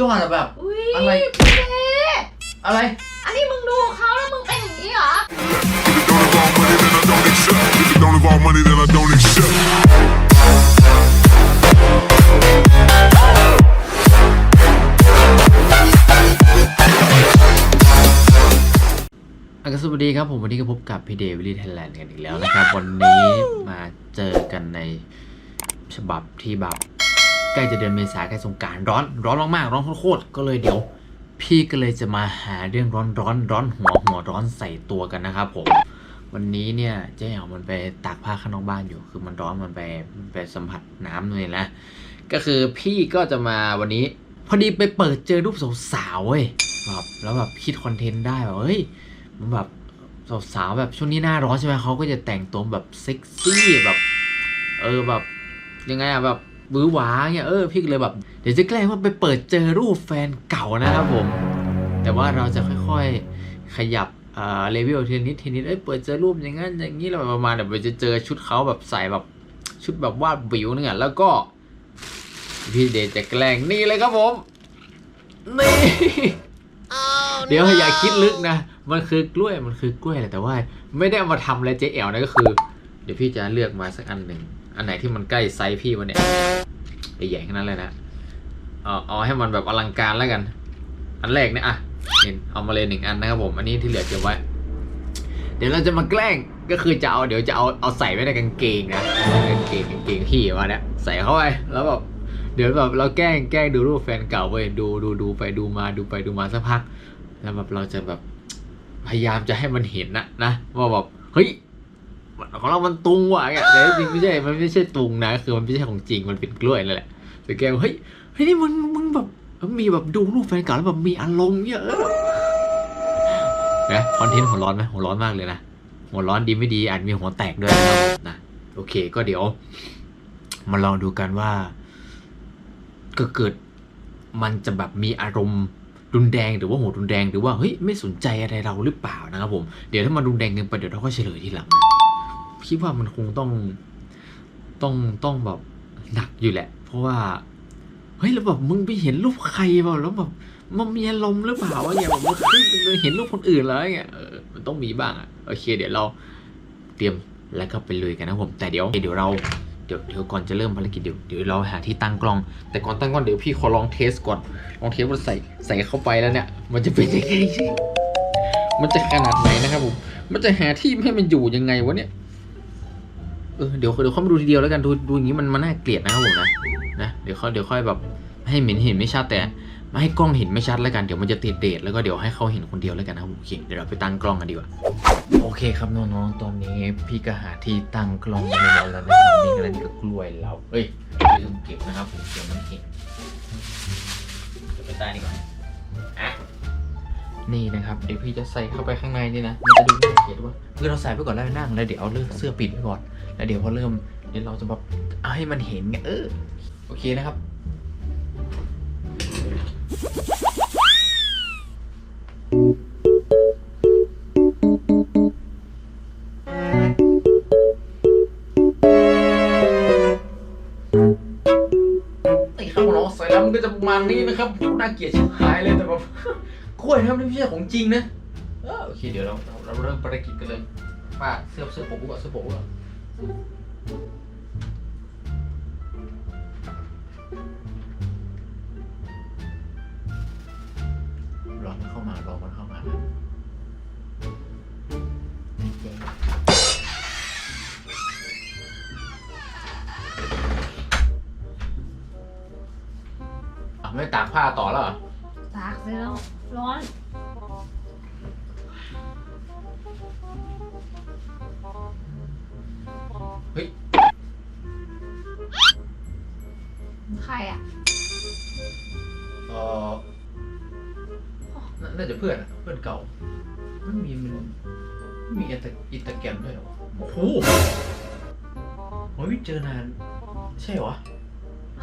ยอดอะแบบ อุ้ยอะไร พี่เดอะไร อันนี้มึงดูเขาแล้วมึงเป็นอย่างนี้เหรอ If it don't involve money, then I don't accept. If it don't involve money, then I don't accept. อัสวัสดีครับผมวันนี้ก็พบกับพี่เดวิลลี่ไทยแลนด์กันอีกแล้วนะครับ วันนี้มาเจอกันในฉบับที่แบบ ใกล้จะเดือนเมษาใกล้สงการร้อนร้อนมากๆร้อนโคตรก็เลยเดี๋ยว พี่ก็เลยจะมาหาเรื่องร้อนร้อนร้อนหัวหัวร้อนใส่ตัวกันนะครับผมวันนี้เนี่ยเจ๊เหามันไปตากผ้าข้างนอกบ้านอยู่ คือมันร้อนมันไปไปสัมผัสน้ำเลยนะก็คือพี่ก็จะมาวันนี้ พอดีไปเปิดเจอรูปสาวๆเว้ยแบบแล้วแบบคิดคอนเทนต์ได้แบบเฮ้ยมันแบบสาวๆแบบช่วงนี้หน้าร้อนใช่ไหมเขาก็จะแต่งตัวแบบเซ็กซี่แบบ เออแบบยังไงอะแบบ บื้อหวาเงี้ยเออพี่เลยแบบเดี๋ยวจะแกล้งว่าไปเปิดเจอรูปแฟนเก่านะครับผม แต่ว่าเราจะค่อยๆขยับเอ่อเลเวลทีนิดทีนิดเอ้ยเปิดเจอรูปอย่างนั้นอย่างนี้แล้วประมาณเดี๋ยวเราจะเจอชุดเขาแบบใส่แบบชุดแบบวาดวิวเนึงอะแล้วก็พี่เดชจะแกล้งนี่เลยครับผม นี่ เดี๋ยวอย่าคิดลึกนะ มันคือกล้วยมันคือกล้วยแหละแต่ว่า ไม่ได้เอามาทำอะไรเจ๊แอลนะก็คือ เดี๋ยวพี่จะเลือกมาสักอันหนึ่ง อันไหนที่มันใกล้ไซส์พี่วันเนี้ยใหญ่ๆแค่นั้นเลยนะเอาเอาให้มันแบบอลังการแล้วกัน อันแรกเนี่ยอะเห็นเอามาเลยหนึ่งอันนะครับผม อันนี้ที่เหลือเก็บไว้ เดี๋ยวเราจะมาแกล้งก็คือจะเอาเดี๋ยวจะเอาเอาใส่ไว้ในกางเกงนะกางเกงกางเกงพี่วะเนี่ยใส่เข้าไปแล้วแบบเดี๋ยวแบบเราแกล้งแกล้งดูรูปแฟนเก่าเว้ยดูดูดูไปดูมาดูไปดูมาสักพัก แล้วแบบเราจะแบบพยายามจะให้มันเห็นนะนะว่าแบบเฮ้ย ของเรามันตุงว่ะเนี่ยแต่จริงไม่ใช่ มันไม่ใช่ตุงนะ คือมันไม่ใช่ของจริง มันเป็นกล้วยนั่นแหละแต่แกเฮ้ย เฮ้ยนี่มึง มึงแบบมีแบบดูรูปแฟนเก่าแล้วแบบมีอารมณ์เยอะนะคอนเทนต์หัวร้อนไหมหัวร้อนมากเลยนะ หัวร้อนดีไม่ดีอาจมีหัวแตกด้วยนะครับนะ โอเค ก็เดี๋ยว มาลองดูกันว่า ก็เกิด มันจะแบบมีอารมณ์รุนแรงหรือว่าโหดรุนแรงหรือว่าเฮ้ยไม่สนใจอะไรเราหรือเปล่านะครับผม เดี๋ยวถ้ามันรุนแรงเกินไปเดี๋ยวเราก็เฉลยทีหลังนะ คิดว่ามันคงต้องต้องต้องแบบหนักอยู่แหละ เพราะว่า เฮ้ยแล้วแบบมึงไปเห็นรูปใครเปล่าแล้วแบบมันมีอารมณ์หรือเปล่าวะอย่างแบบว่าเฮ้ยมึงเห็นรูปคนอื่นแล้วไงเออมันต้องมีบ้างอะโอเค เดี๋ยวเราเตรียมแล้วก็ไปเลยกันนะผม แต่เดี๋ยวเดี๋ยวเราเดี๋ยวเดี๋ยวก่อนจะเริ่มภารกิจเดี๋ยวเดี๋ยวเราหาที่ตั้งกล้อง แต่ก่อนตั้งกล้องเดี๋ยวพี่ขอลองเทสก่อนลองเทสว่าใส่ใส่เข้าไปแล้วเนี่ย มันจะเป็นยังไงมันจะขนาดไหนนะครับผมมันจะหาที่ให้มันอยู่ยังไงวะเนี่ย เออเดี๋ยวเดี๋ยวเข้ามาดูทีเดียวแล้วกันดูดูอย่างนี้มันมันน่าเกลียดนะครับผมนะนะเดี๋ยวค่อยเดี๋ยวค่อยแบบให้เหม็นเห็นไม่ชัดแต่ม่ให้กล้องเห็นไม่ชัดแล้วกันเดี๋ยวมันจะติดเดทแล้วก็เดี๋ยวให้เขาเห็นคนเดียวแล้วกันนะครับผมโอเคเดี๋ยวเราไปตั้งกล้องกันดีกว่าโอเคครับน้องๆตอนนี้พี่ก็หาที่ตั้งกล้องไว้แล้วแล้วนะครับนี่ก็เลยก็กล้วยเราเอ้ยลืมเก็บนะครับผมเดี๋ยวมันเห็นเดี๋ยวไปใต้นี่ก่อน นี่นะครับเดี๋ยวพี่จะใส่เข้าไปข้างในนี่นะมันจะดูน่าเกลียดว่าคือเราใส่ไปก่อนแล้วนั่งแล้วเดี๋ยวเอาเลือกเสื้อปิดไว้ก่อนแล้วเดี๋ยวพอเริ่มเดี๋ยวเราจะแบบเอาให้มันเห็นไงเออโอเคนะครับไอ้ข้าวน้องใส่แล้วมันก็จะประมาณนี้นะครับน่าเกลียดชิบหายเลยแต่แบบ กล้วยนะครับนี่ไม่ใช่ของจริงนะเออโอเคเดี๋ยวเราเราเราเริ่มภารกิจกันเลยป้าเสื้อเสื้อผมก่อนเสื้อผมก่อนรอมันเข้ามารอมันเข้ามานะอะไม่ตากผ้าต่อแล้วเหรอ ตากเสร็จแล้ว ร้อน เฮ้ย ใครอะ เออน่าน่าจะเพื่อนอะเพื่อนเก่า มันมีมันมีอินตาอินตาแกรมด้วยเหรอวะโอ้โหโอ้ยไม่เจอนาน ใช่เหรอวะ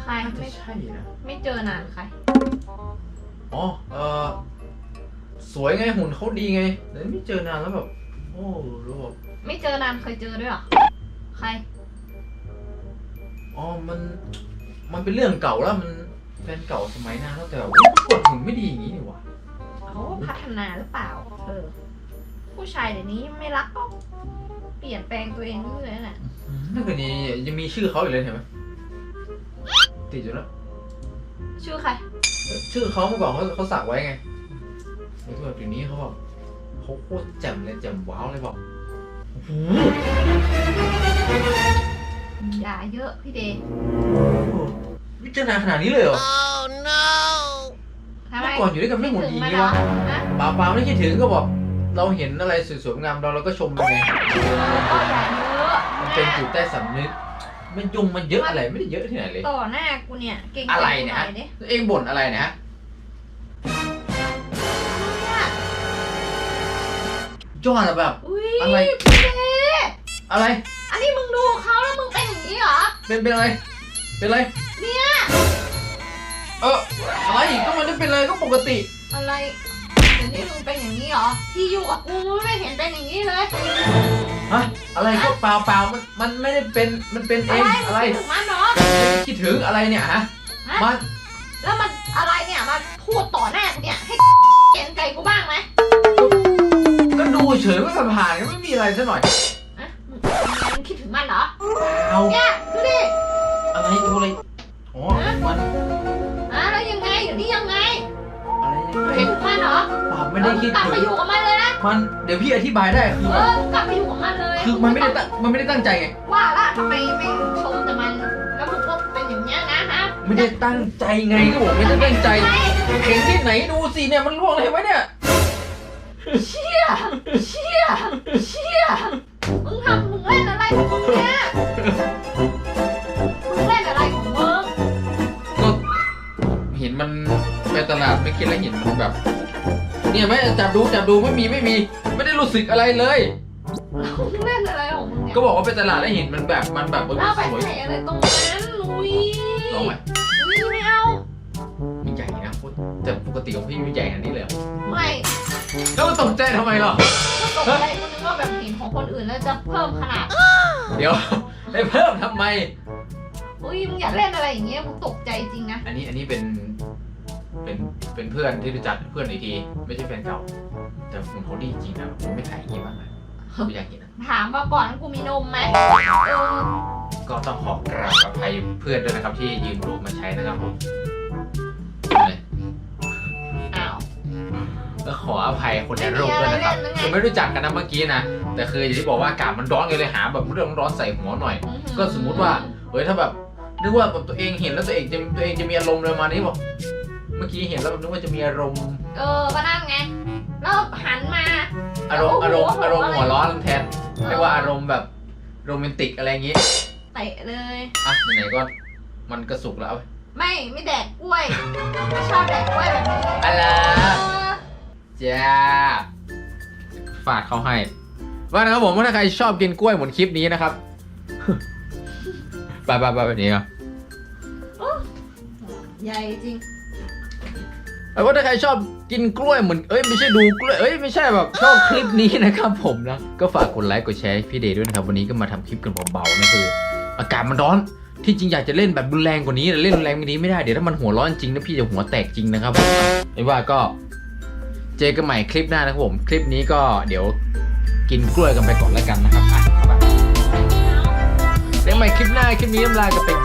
ใครน่าจะไม่ใช่นะ ไม่เจอนานใคร อ๋อเออสวยไงหุ่นเขาดีไงแต่ไม่เจอนานแล้วแบบโอ้แล้วแบบไม่เจอนานเคยเจอด้วยเหรอ ใคร อ๋อ มัน มันเป็นเรื่องเก่าแล้ว มันแฟนเก่าสมัยนานแล้วแต่แบบกดหุ่นไม่ดีอย่างนี้นี่หว่าเขาพัฒนาหรือเปล่า เออ ผู้ชายเดี๋ยวนี้ไม่รักก็เปลี่ยนแปลงตัวเองเรื่อยๆน่ะนั่นคือนี่ยังมีชื่อเขาอยู่เลยเห็นไหมติดอยู่แล้ว ชื่อใคร ชื่อเขาเมื่อก่อนเขาเขาสักไว้ไงแล้วแบบเดี๋ยวนี้เขาแบบเขาโคตรแจ่มเลยแจ่มว้าวเลยบอกโอ้โหอย่าเยอะพี่เดย์วิจารณาขนาดนี้เลยเหรอทำไมเมื่อก่อนอยู่ด้วยกันไม่หมดดีคิงี้ถึงวะนเหรอฮะเปล่าเปล่าไม่คิดถึงก็บอกเราเห็นอะไรสวยๆงามเราเราก็ชมไปไงก็อย่าเยอะมันเป็นจิตใต้สำนึก มันยุงมันเยอะอะไรไม่ได้เยอะที่ไหนเลย ต่อหน้ากูเนี่ยเก่งๆอะไรเนี่ยหฮะดิตัวเองบ่นอะไรเนะฮะเนี่ยจ้อนอะแบบ อุ้ยอะไร พี่เดย์อะไร อันนี้มึงดูเขาแล้วมึงเป็นอย่างนี้เหรอ เป็นเป็นอะไร เป็นอะไร เนี่ย เอออะไรก็มันไม่เป็นอะไรก็ปกติอะไร เดี๋ยวนี้มึงเป็นอย่างนี้เหรอ ที่อยู่กับกูมึงไม่เห็นเป็นอย่างนี้เลยฮะอะไรก็เปล่าเปล่ามันมันไม่ได้เป็นมันเป็นเออะไรงมึอะไรงคิดถึงมันเหรอไม่ได้คิดถึงอะไรเนี่ยฮะฮะ มันแล้วมันอะไรเนี่ยมาพูดต่อหน้ากูเนี่ยให้เกรงใจกูบ้างไหมก็ดูเฉยว่าผ่านๆก็ไม่มีอะไรซะหน่อยอะมึงมึงคิดถึงมันเหรอ เอาเนี่ยดูดิ คิดเออกลับถึไปงอยู่กับมันเลยนะ มันเดี๋ยวพี่อธิบายได้คือเอแบบอมึงกลับไปอยู่กับมันเลยคือมันไม่ได้ตั้งมันไม่ได้ตั้งใจไงว่าละทำไมไม่ชมแต่มัน แล้วมึงก็เป็นอย่างเงี้ยนะฮะไม่ได้ตั้งใจไงก็บอกไม่ได้ตั้งใจเห็นที่ไหนดูสิเนี่ยมันล่วงอะไรวะเนี่ยเชี่ยเชี่ยเชี่ยมึงทำมึงเล่นอะไรของมึงเนี่ยมึงเล่นอะไรของมึงก็เห็นมันไปตลาดไม่คิดแล้วเห็นมันแบบ เนี่ยไม่จับดูจับดูไม่มีไม่มี ไม่ได้รู้สึกอะไรเลยมึงเล่นอะไรของมึงเนี่ยก็บอกว่าไปตลาดแล้วเห็นมันแบบมันแบบเออเราไปสวยใส่อะไรตรงนั้นลุยลองไหมลุยไม่เอามันใหญ่นะแต่ปกติของพี่มันใหญ่ขนาดนี้เลยเหรอไม่แล้วมันตกใจทำไมล่ะก็ตกใจคนนึงว่าแบบเห็นของคนอื่นแล้วจะเพิ่มขนาดเดี๋ยวไปเพิ่มทำไมอุ้ยมึงอย่าเล่นอะไรอย่างเงี้ยมึงตกใจจริงนะอันนี้อันนี้เป็นเป็น เป็นเพื่อนที่รู้จักเพื่อนอีกที ไม่ใช่แฟนเก่า แต่คุณเขาดีจริงนะผมไม่ถ่ายอย่างนี้บ้างนะผมอยากเห็นนะถามว่าก่อนนั้นกูมีนมไหมเออก็ต้องขอกราบอภัยเพื่อนด้วยนะครับ ที่ยืมรูปมาใช้นะครับผมเลยอ้าวก็ขออภัยคนในรูปด้วยนะครับคือไม่รู้จักกันนะเมื่อกี้นะแต่คืออย่างที่บอกว่าอากาศมันร้อนกันเลยหา แบบเรื่องร้อนใส่หัวหน่อย ก็สมมุติว่าเฮ้ยถ้าแบบนึกว่าแบบตัวเองเห็นแล้วตัวเองจะตัวเองจะมีอารมณ์เลยมานี้บอก เมื่อกี้เห็นแล้วนึกว่าจะมีอารมณ์เออก็นั่นไงแล้วหันมา อารมณ์อารมณ์อารมณ์อะไรหัวร้อนแทนเรียกว่าอารมณ์แบบโรแมนติกอะไรอย่างงี้เตะเลยอะไหนๆก็มันก็สุกแล้วเอาไปไม่ไม่แดกกล้วยไม่ชอบแดกกล้วยแบบนี้อะไรเออจ้าฝากเขาให้ ว่านะครับผมว่าถ้าใครชอบกินกล้วยเหมือนคลิปนี้นะครับไปไปไปแบบนี้ครับใหญ่จริง แต่ว่าถ้าใครชอบกินกล้วยเหมือน เอ้ยไม่ใช่ดูกล้วย เอ้ยไม่ใช่แบบชอบคลิปนี้นะครับผมนะ ก็ฝากกดไลค์กดแชร์ให้พี่เดย์ด้วยนะครับ วันนี้ก็มาทำคลิปกันเบาๆนะคือ อากาศมันร้อน ที่จริงอยากจะเล่นแบบรุนแรงกว่านี้แต่เล่นรุนแรงกว่านี้ไม่ได้ เดี๋ยวถ้ามันหัวร้อนจริงนะพี่จะหัวแตกจริงนะครับผมไม่ว่าก็เจอกันใหม่คลิปหน้านะครับผม คลิปนี้ก็เดี๋ยวกินกล้วยกันไปก่อนแล้วกันนะครับอะเอาไปเจอกันใหม่คลิปหน้าคลิปนี้น้ำลายจะเป็น